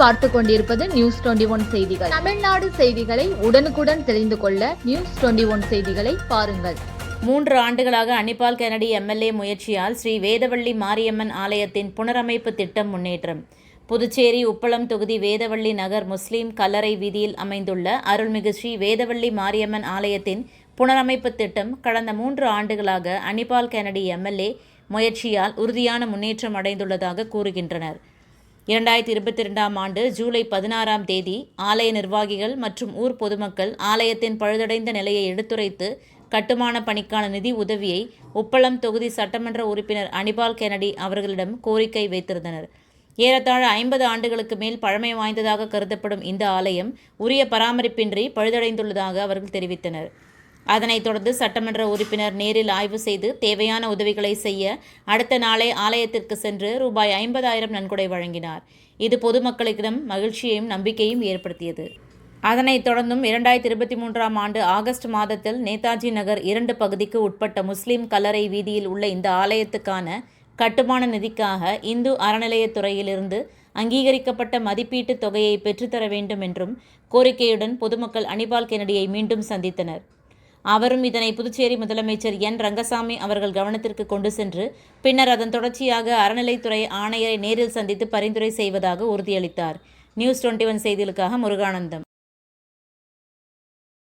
பார்த்து கொண்டிருப்பது news twenty one செய்திகள். தமிழ்நாடு செய்திகளை உடனுக்குடன் தெரிந்து கொள்ள நியூஸ் டுவெண்டி ஒன் செய்திகளை பாருங்கள். மூன்று ஆண்டுகளாக அனிபால் கெனடி எம்எல்ஏ முயற்சியால் ஸ்ரீ வேதவள்ளி மாரியம்மன் ஆலயத்தின் புனரமைப்பு திட்டம் முன்னேற்றம். புதுச்சேரி உப்பளம் தொகுதி வேதவள்ளி நகர் முஸ்லீம் கல்லறை வீதியில் அமைந்துள்ள அருள்மிகு ஸ்ரீ வேதவள்ளி மாரியம்மன் ஆலயத்தின் புனரமைப்பு திட்டம் கடந்த மூன்று ஆண்டுகளாக அனிபால் கெனடி எம்எல்ஏ முயற்சியால் உறுதியான முன்னேற்றம் அடைந்துள்ளதாக கூறுகின்றனர். இரண்டாயிரத்தி இருபத்தி ரெண்டாம் ஆண்டு ஜூலை பதினாறாம் தேதி ஆலய நிர்வாகிகள் மற்றும் ஊர் பொதுமக்கள் ஆலயத்தின் பழுதடைந்த நிலையை எடுத்துரைத்து கட்டுமான பணிக்கான நிதி உதவியை உப்பளம் தொகுதி சட்டமன்ற உறுப்பினர் அனிபால் கெனடி அவர்களிடம் கோரிக்கை வைத்திருந்தனர். ஏறத்தாழ ஐம்பது ஆண்டுகளுக்கு மேல் பழமை வாய்ந்ததாக கருதப்படும் இந்த ஆலயம் உரிய பராமரிப்பின்றி பழுதடைந்துள்ளதாக அவர்கள் தெரிவித்தனர். அதனைத் தொடர்ந்து சட்டமன்ற உறுப்பினர் நேரில் ஆய்வு செய்து தேவையான உதவிகளை செய்ய அடுத்த நாளே ஆலயத்திற்கு சென்று ரூபாய் ஐம்பதாயிரம் நன்கொடை வழங்கினார். இது பொதுமக்களிடம் மகிழ்ச்சியையும் நம்பிக்கையும் ஏற்படுத்தியது. அதனைத் தொடர்ந்தும் இரண்டாயிரத்தி இருபத்தி மூன்றாம் ஆண்டு ஆகஸ்ட் மாதத்தில் நேதாஜி நகர் இரண்டு பகுதிக்கு உட்பட்ட முஸ்லிம் கல்லறை வீதியில் உள்ள இந்த ஆலயத்துக்கான கட்டுமான நிதிக்காக இந்து அறநிலையத்துறையிலிருந்து அங்கீகரிக்கப்பட்ட மதிப்பீட்டுத் தொகையை பெற்றுத்தர வேண்டும் என்றும் கோரிக்கையுடன் பொதுமக்கள் அனிபால் கெனடியை மீண்டும் சந்தித்தனர். அவரும் இதனை புதுச்சேரி முதலமைச்சர் என் ரங்கசாமி அவர்கள் கவனத்திற்கு கொண்டு சென்று பின்னர் அதன் தொடர்ச்சியாக அறநிலைத்துறை ஆணையரை நேரில் சந்தித்து பரிந்துரை செய்வதாக உறுதியளித்தார். நியூஸ் டுவெண்ட்டி ஒன் செய்திகளுக்காக முருகானந்தம்.